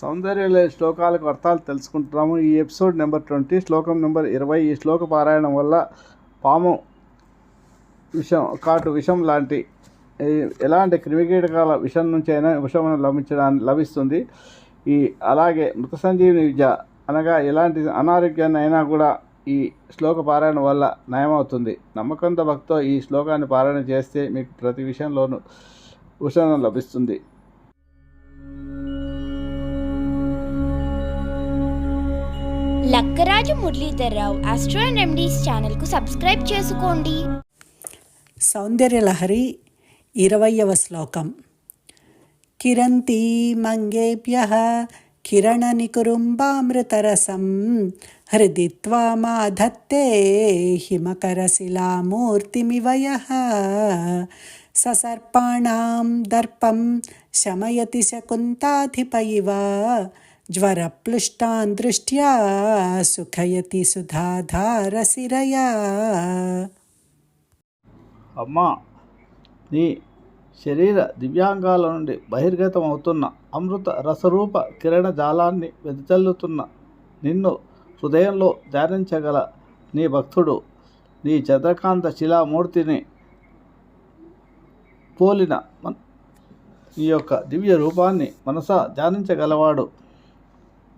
సౌందర్య శ్లోకాలకు అర్థాలు తెలుసుకుంటున్నాము. ఈ ఎపిసోడ్ నెంబర్ ట్వంటీ శ్లోకం నెంబర్ ఇరవై. ఈ శ్లోక పారాయణం వల్ల పాము విషం కాటు విషం లాంటి ఎలాంటి క్రిమికీటకాల విషం నుంచి అయినా విషం లభించడానికి లభిస్తుంది. ఈ అలాగే మృత సంజీవిని విద్య అనగా ఎలాంటి అనారోగ్యాన్ని అయినా కూడా ఈ శ్లోక పారాయణ వల్ల నయమవుతుంది. నమ్మకంతో భక్తితో ఈ శ్లోకాన్ని పారాయణ చేస్తే మీకు ప్రతి విషయంలోనూ ఉషణం లభిస్తుంది. Lakkaraju Muralidhar Rao astro and remedies ఛానల్కు సబ్స్క్రైబ్ చేసుకోండి. సౌందర్యలహరి ఇరవయవ శ్లోకం. కిరంతి మంగేభ్య కిరణ నికురుంబామృతరసం హృది మాధత్తే హిమకరశిలామూర్తిమివయ ససర్పాణం దర్పం శమయతి శకుంతాధిప ఇవ జ్వరప్లుష్టాన్ దృష్ట్యా సుఖయతి సుధాధారసిరయా అమ్మా నీ శరీర దివ్యాంగాల నుండి బహిర్గతం అవుతున్న అమృత రసరూప కిరణ జాలాన్ని వెదజల్లుతున్న నిన్ను హృదయంలో ధ్యానించగల నీ భక్తుడు నీ చంద్రకాంత శిలామూర్తిని పోలిన మన ఈ యొక్క దివ్య రూపాన్ని మనసా ధ్యానించగలవాడు.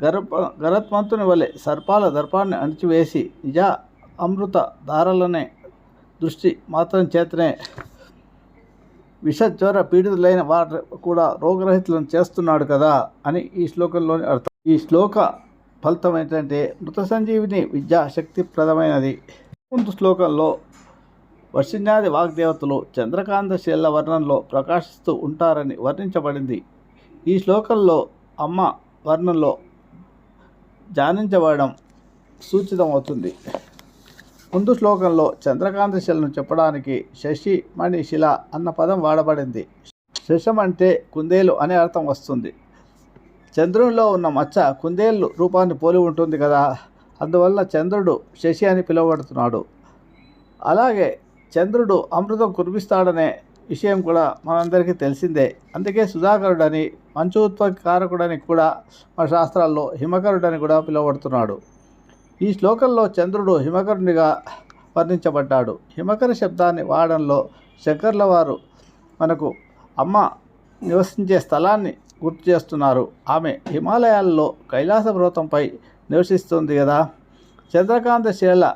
గర్భ గరత్మంతుని వలె సర్పాల దర్పాన్ని అణిచివేసి నిజ అమృత ధారలనే దృష్టి మాత్రం చేతనే విషజ్వర పీడితులైన వారు కూడా రోగరహితులను చేస్తున్నాడు కదా అని ఈ శ్లోకంలోని అర్థం. ఈ శ్లోక ఫలితం ఏంటంటే మృత సంజీవిని విద్యా శక్తిప్రదమైనది ముందు శ్లోకంలో వర్షిణ్యాది వాగ్దేవతలు చంద్రకాంత శీల వర్ణంలో ప్రకాశిస్తూ ఉంటారని వర్ణించబడింది. ఈ శ్లోకంలో అమ్మ వర్ణంలో ధ్యానించబడడం సూచితమవుతుంది. ముందు శ్లోకంలో చంద్రకాంత శిలను చెప్పడానికి శశి మణి శిల అన్న పదం వాడబడింది. శశం అంటే కుందేలు అనే అర్థం వస్తుంది. చంద్రునిలో ఉన్న మచ్చ కుందేలు రూపాన్ని పోలి ఉంటుంది కదా అందువల్ల చంద్రుడు శశి అని పిలువబడుతున్నాడు. అలాగే చంద్రుడు అమృతం కురిపిస్తాడనే విషయం కూడా మనందరికీ తెలిసిందే. అందుకే సుధాకరుడని మంచు ఉత్పత్తి కారకుడని కూడా మన శాస్త్రాల్లో హిమకరుడని కూడా పిలువబడుతున్నాడు. ఈ శ్లోకంలో చంద్రుడు హిమకరునిగా వర్ణించబడ్డాడు. హిమకర శబ్దాన్ని వాడడంలో శంకర్ల వారు మనకు అమ్మ నివసించే స్థలాన్ని గుర్తు చేస్తున్నారు. ఆమె హిమాలయాల్లో కైలాస పర్వతంపై నివసిస్తుంది కదా. చంద్రకాంత శీల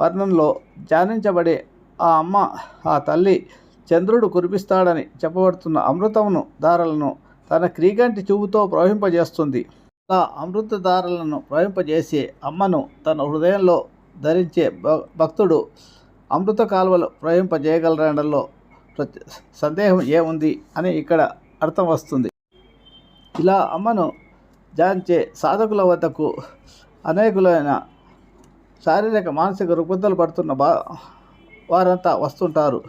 వర్ణంలో ధ్యానించబడే ఆ అమ్మ ఆ తల్లి చంద్రుడు కురిపిస్తాడని చెప్పబడుతున్న అమృతమును దారలను తన క్రీగంటి చూపుతో ప్రవహింపజేస్తుంది. అలా అమృతధారలను ప్రవహింపజేసి అమ్మను తన హృదయంలో ధరించే భ- భక్తుడు అమృత కాలువలు ప్రవహింపజేయగలరనడంలో ప్రతి సందేహం ఏముంది అని ఇక్కడ అర్థం వస్తుంది. ఇలా అమ్మను జాంచే సాధకుల వద్దకు అనేకులైన శారీరక మానసిక రుగ్మతలు పడుతున్న బా వారంతా వస్తుంటారు.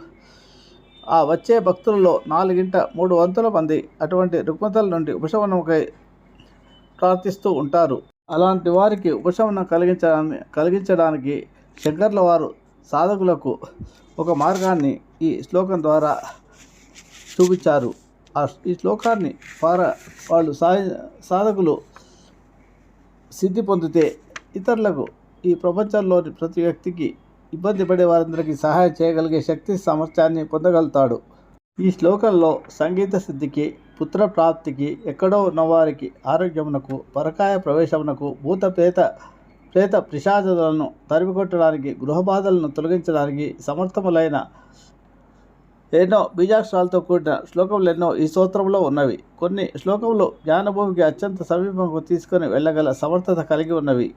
ఆ వచ్చే భక్తులలో నాలుగింట మూడు వంతుల మంది అటువంటి రుగ్మతల నుండి ఉపశమనముకై ప్రార్థిస్తూ ఉంటారు. అలాంటి వారికి ఉపశమనం కలిగించడానికి కలిగించడానికి శంకర్ల వారు సాధకులకు ఒక మార్గాన్ని ఈ శ్లోకం ద్వారా చూపించారు. ఆ ఈ శ్లోకాన్ని పార వాళ్ళు సాధకులు సిద్ధి పొందితే ఇతరులకు ఈ ప్రపంచంలోని ప్రతి వ్యక్తికి ఇబ్బంది పడే వారందరికీ సహాయం చేయగలిగే శక్తి సామర్థ్యాన్ని పొందగలుగుతాడు. ఈ శ్లోకంలో సంగీత సిద్ధికి పుత్ర ప్రాప్తికి ఎక్కడో ఉన్నవారికి ఆరోగ్యమునకు పరకాయ ప్రవేశమునకు భూత ప్రేత ప్రేత పిశాచాలను తరిమికొట్టడానికి గృహబాధలను తొలగించడానికి సమర్థములైన ఎన్నో బీజాక్షరాలతో కూడిన శ్లోకములు ఎన్నో ఈ స్తోత్రంలో ఉన్నవి. కొన్ని శ్లోకములు జ్ఞానభూమికి అత్యంత సమీపంకు తీసుకొని వెళ్ళగల సమర్థత కలిగి ఉన్నవి.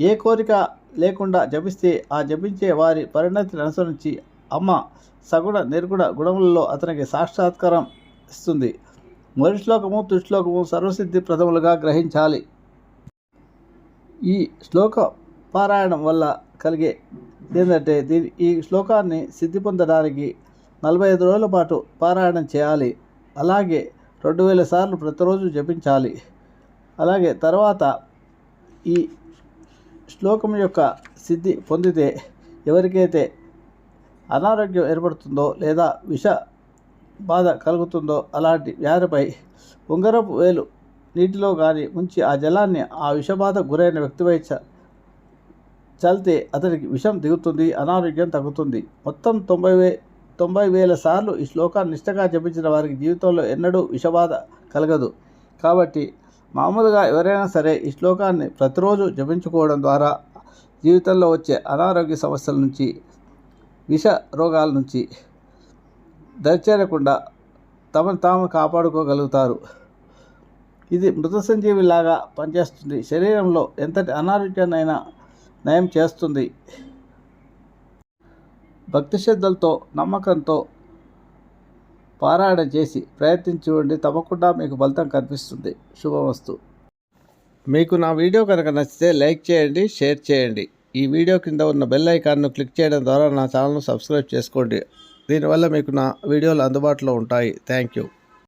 ఏ కోరిక లేకుండా జపిస్తే ఆ జపించే వారి పరిణతిని అనుసరించి అమ్మ సగుణ నిర్గుణ గుణములలో అతనికి సాక్షాత్కారం ఇస్తుంది. మొదటి శ్లోకము తుశ్లోకము సర్వసిద్ధి ప్రథములుగా గ్రహించాలి. ఈ శ్లోక పారాయణం వల్ల కలిగే ఏంటంటే దీని ఈ శ్లోకాన్ని సిద్ధి పొందడానికి నలభై ఐదు రోజుల పాటు పారాయణం చేయాలి. అలాగే రెండు వేల సార్లు ప్రతిరోజు జపించాలి. అలాగే తర్వాత ఈ శ్లోకం యొక్క సిద్ధి పొందితే ఎవరికైతే అనారోగ్యం ఏర్పడుతుందో లేదా విష బాధ కలుగుతుందో అలాంటి వ్యాధిపై ఉంగరపు వేలు నీటిలో కానీ ముంచి ఆ జలాన్ని ఆ విషబాధ గురైన వ్యక్తిపై చ చల్తే అతనికి విషం దిగుతుంది అనారోగ్యం తగ్గుతుంది. మొత్తం తొంభై వే తొంభై వేల సార్లు ఈ శ్లోకాన్ని నిష్టగా జపించిన వారికి జీవితంలో ఎన్నడూ విషబాధ కలగదు. కాబట్టి మామూలుగా ఎవరైనా సరే ఈ శ్లోకాన్ని ప్రతిరోజు జపించుకోవడం ద్వారా జీవితంలో వచ్చే అనారోగ్య సమస్యల నుంచి విష రోగాల నుంచి దరిచేరకుండా తమను తాము కాపాడుకోగలుగుతారు. ఇది మృత సంజీవిలాగా పనిచేస్తుంది. శరీరంలో ఎంతటి అనారోగ్యాన్నైనా నయం చేస్తుంది. భక్తి శ్రద్ధలతో నమ్మకంతో పారాయణ చేసి ప్రయత్నించి చూడండి. తప్పకుండా మీకు ఫలితం కనిపిస్తుంది. శుభమస్తు. మీకు నా వీడియో కనుక నచ్చితే లైక్ చేయండి షేర్ చేయండి. ఈ వీడియో కింద ఉన్న బెల్ ఐకాన్ను క్లిక్ చేయడం ద్వారా నా ఛానల్ను సబ్స్క్రైబ్ చేసుకోండి. దీనివల్ల మీకు నా వీడియోలు అందుబాటులో ఉంటాయి. Thank you.